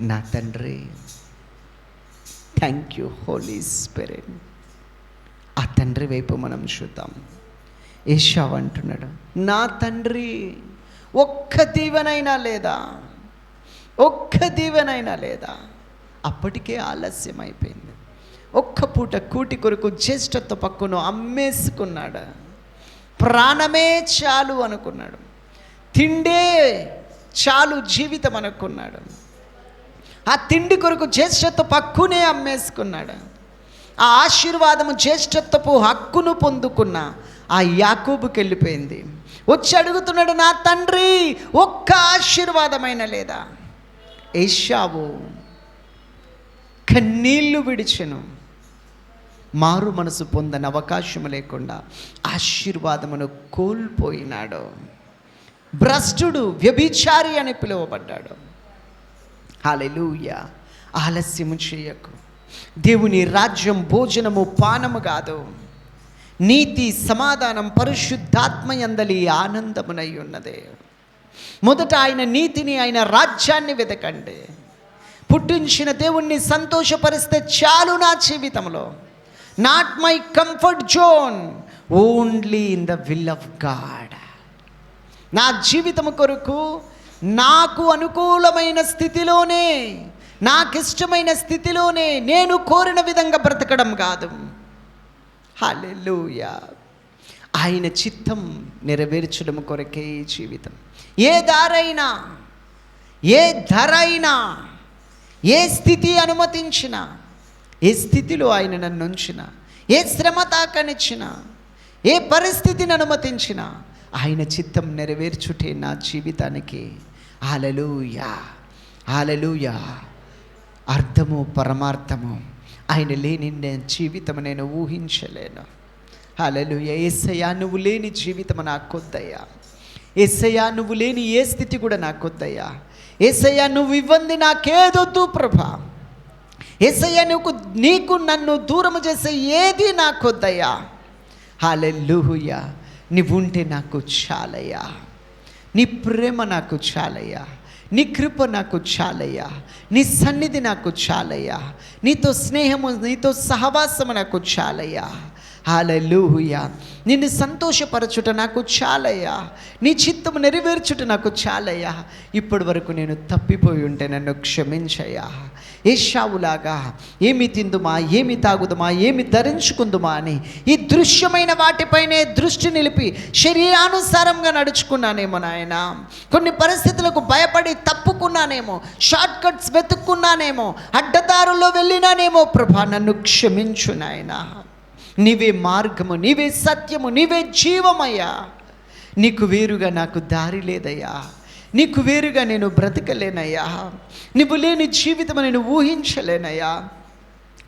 నా తండ్రి thank you Holi spirit ఆ తండ్రి వైపు మనం చూద్దాం. ఏషావ్ అంటున్నాడు నా తండ్రి ఒక్క దీవెనైనా లేదా? ఒక్క దీవెనైనా లేదా? అప్పటికే ఆలస్యం అయిపోయింది ఒక్క పూట కూటి కొరకు జ్యేష్ఠత్వ పక్కును అమ్మేసుకున్నాడు. ప్రాణమే చాలు అనుకున్నాడు. తిండే చాలు జీవితం అనుకున్నాడు. ఆ తిండి కొరకు జ్యేష్ఠత్వ పక్కునే అమ్మేసుకున్నాడు. ఆ ఆశీర్వాదము జ్యేష్ఠత్వపు హక్కును పొందుకున్న ఆ యాకూబుకి వెళ్ళిపోయింది వచ్చి అడుగుతున్నాడు నా తండ్రి ఒక్క ఆశీర్వాదమైన లేదా? ఏషావు కన్నీళ్ళు విడిచెను. మారు మనసు పొందని అవకాశం లేకుండా ఆశీర్వాదమును కోల్పోయినాడు. భ్రష్టుడు వ్యభిచారి అని పిలువబడ్డాడు. హాలెలూయ. ఆలస్యము చేయకు. దేవుని రాజ్యం భోజనము పానము కాదు. నీతి సమాధానం పరిశుద్ధాత్మయందలి ఆనందమునై ఉన్నదే. మొదట ఆయన నీతిని ఆయన రాజ్యాన్ని వెతకండి. పుట్టించిన దేవుణ్ణి సంతోషపరిస్తే చాలు నా జీవితంలో. Not my comfort zone only in the will of God నా జీవితం కొరకు నాకు అనుకూలమైన స్థితిలోనే నాకు ఇష్టమైన స్థితిలోనే నేను కోరిన విధంగా బ్రతకడం కాదు. హల్లెలూయా. ఆయన చిత్తం నెరవేర్చడం కొరకే జీవితం. ఏ దారైనా ఏ ధర అయినా ఏ స్థితి అనుమతించినా ఏ స్థితిలో ఆయన నన్ను ఉంచిన ఏ శ్రమ తాకనిచ్చిన ఏ పరిస్థితిని అనుమతించిన ఆయన చిత్తం నెరవేర్చుటే నా జీవితానికి ఆలలుయా ఆలలుయా అర్థము పరమార్థము ఆయన లేని నేను జీవితం నేను ఊహించలేను. హలలుయ. ఏసయ్యా నువ్వు లేని జీవితం నాకొద్దయ్యా ఏసయ్యా నువ్వు లేని ఏ స్థితి కూడా నాకొద్దయ్యా ఏసయ్యా నువ్వు ఇవ్వంది నాకేదొద్దు ప్రభా. ఏసయ్యా నువ్వు నీకు నన్ను దూరం చేసే ఏది నాకొద్దయ్యా హాలెల్లుహుయ్యా నువ్వుంటే నాకు చాలయ్యా. నీ ప్రేమ నాకు చాలయ్యా. నీ కృప నాకు చాలయ్యా. నీ సన్నిధి నాకు చాలయ్యా. నీతో స్నేహము నీతో సహవాసము నాకు చాలయ్యా. హాలూయ నిన్ను సంతోషపరచుట నాకు చాలయ్యా. నీ చిత్తము నెరవేర్చుట నాకు చాలయ్యా. ఇప్పటి వరకు నేను తప్పిపోయి ఉంటే నన్ను క్షమించయ్యా. ఏ షావులాగా ఏమి తిందుమా ఏమి తాగుదుమా ఏమి ధరించుకుందుమా అని ఈ దృశ్యమైన వాటిపైనే దృష్టి నిలిపి శరీరానుసారంగా నడుచుకున్నానేమో నాయన. కొన్ని పరిస్థితులకు భయపడి తప్పుకున్నానేమో షార్ట్ కట్స్ వెతుక్కున్నానేమో అడ్డదారుల్లో వెళ్ళినానేమో ప్రభా నన్ను క్షమించు నాయనా. నీవే మార్గము నీవే సత్యము నీవే జీవమయ్యా. నీకు వేరుగా నాకు దారి లేదయ్యా. నీకు వేరుగా నేను బ్రతకలేనయ్యా. నువ్వు లేని జీవితం నేను ఊహించలేనయ్యా.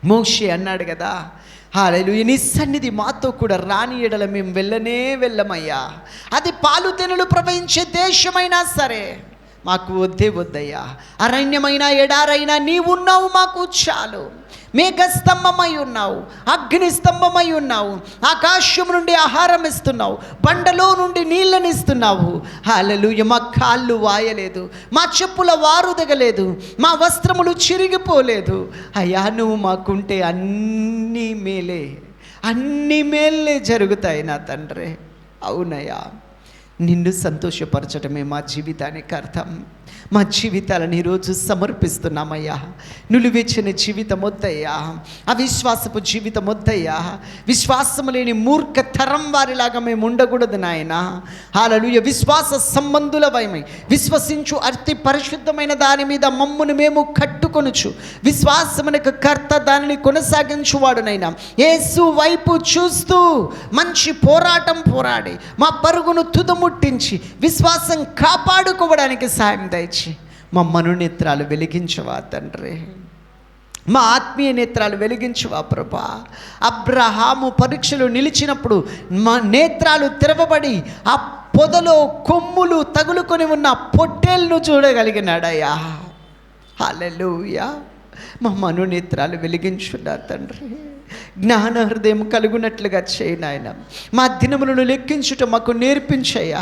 మోక్షి అన్నాడు కదా హాలలు నీ సన్నిధి మాతో కూడా రాని ఎడల మేము వెళ్ళనే వెళ్ళమయ్యా. అది పాలు తెనులు ప్రవహించే దేశమైనా సరే. మాకు వద్దే వద్దయ్యా. అరణ్యమైన ఎడారైనా నీవున్నావు మాకు చాలు. మేఘస్తంభమై ఉన్నావు అగ్ని స్తంభమై ఉన్నావు ఆకాశం నుండి ఆహారం ఇస్తున్నావు బండలో నుండి నీళ్ళని ఇస్తున్నావు. హాలలు మా కాళ్ళు వాయలేదు మా చెప్పుల వారుదగలేదు మా వస్త్రములు చిరిగిపోలేదు. అయ్యా నువ్వు మాకుంటే అన్నీ మేలే అన్ని మేలే జరుగుతాయి నా తండ్రి. అవునయ్యా. నిన్ను సంతోషపరచడమే మా జీవితానికి అర్థం. మా జీవితాలను ఈరోజు సమర్పిస్తున్నామయ్యా. నులివెచ్చిన జీవితం వద్దయ్యా అవిశ్వాసపు జీవితం వద్దయ్యా విశ్వాసం లేని మూర్ఖ తరం వారిలాగా మేము ఉండకూడదు నాయన. హాలలుయ విశ్వాస సంబంధులవయమై విశ్వసించు అతి పరిశుద్ధమైన దాని మీద మమ్మును మేము కట్టుకొనుచు. విశ్వాసమునకు కర్త దానిని కొనసాగించువాడునైనా ఏసు వైపు చూస్తూ మంచి పోరాటం పోరాడి. మా పరుగును పుట్టించి విశ్వాసం కాపాడుకోవడానికి సాయం దయచి మా మనునేత్రాలు వెలిగించవా తండ్రి. మా ఆత్మీయ నేత్రాలు వెలిగించువా ప్రభా. అబ్రహాము పరీక్షలు నిలిచినప్పుడు మా నేత్రాలు తెరవబడి ఆ పొదలో కొమ్ములు తగులుకొని ఉన్న పొట్టేల్ను చూడగలిగినాడయ్యా. హల్లెలూయా. మా మనోనేత్రాలు వెలిగించున్నారు తండ్రి. జ్ఞాన హృదయం కలుగునట్లుగా చేయి నాయన. మా దినములను లెక్కించుట మాకు నేర్పించయ్యా.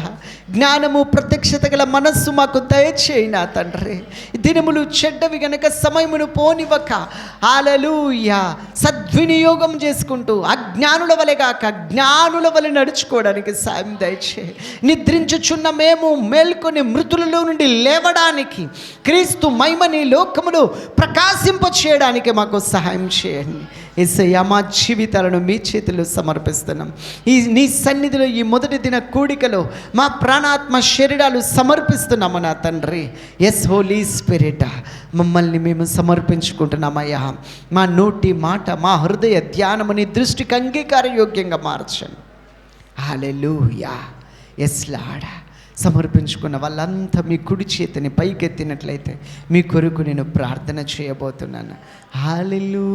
జ్ఞానము ప్రత్యక్షత గల మనస్సు మాకు దయచేయి నా తండ్రి. దినములు చెడ్డవి గనక సమయమును పోనివ్వక. ఆలలుయా సద్వినియోగం చేసుకుంటూ అజ్ఞానుల వలె కాక జ్ఞానుల వలె నడుచుకోవడానికి సాయం దయచే. నిద్రించుచున్న మేము మేల్కొని మృతులలో నుండి లేవడానికి క్రీస్తు మైమని లోకములు ప్రకాశింప చేయడానికి మాకు సహాయం చేయండి. ఎస్ఐయా మా జీవితాలను మీ చేతిలో సమర్పిస్తున్నాం. ఈ నీ సన్నిధిలో ఈ మొదటి దిన కూడికలో మా ప్రాణాత్మ శరీరాలు సమర్పిస్తున్నాము నా తండ్రి. ఎస్ హోలీ స్పిరిట్ మమ్మల్ని మేము సమర్పించుకుంటున్నామయ్యా. మా నోటి మాట మా హృదయ ధ్యానము నీ దృష్టికి అంగీకారయోగ్యంగా మార్చండి. హాలెలూయా ఎస్ లాడా సమర్పించుకున్న వాళ్ళంతా మీ కుడి చేతిని పైకెత్తినట్లయితే మీ కొరకు నేను ప్రార్థన చేయబోతున్నాను. హాలిలు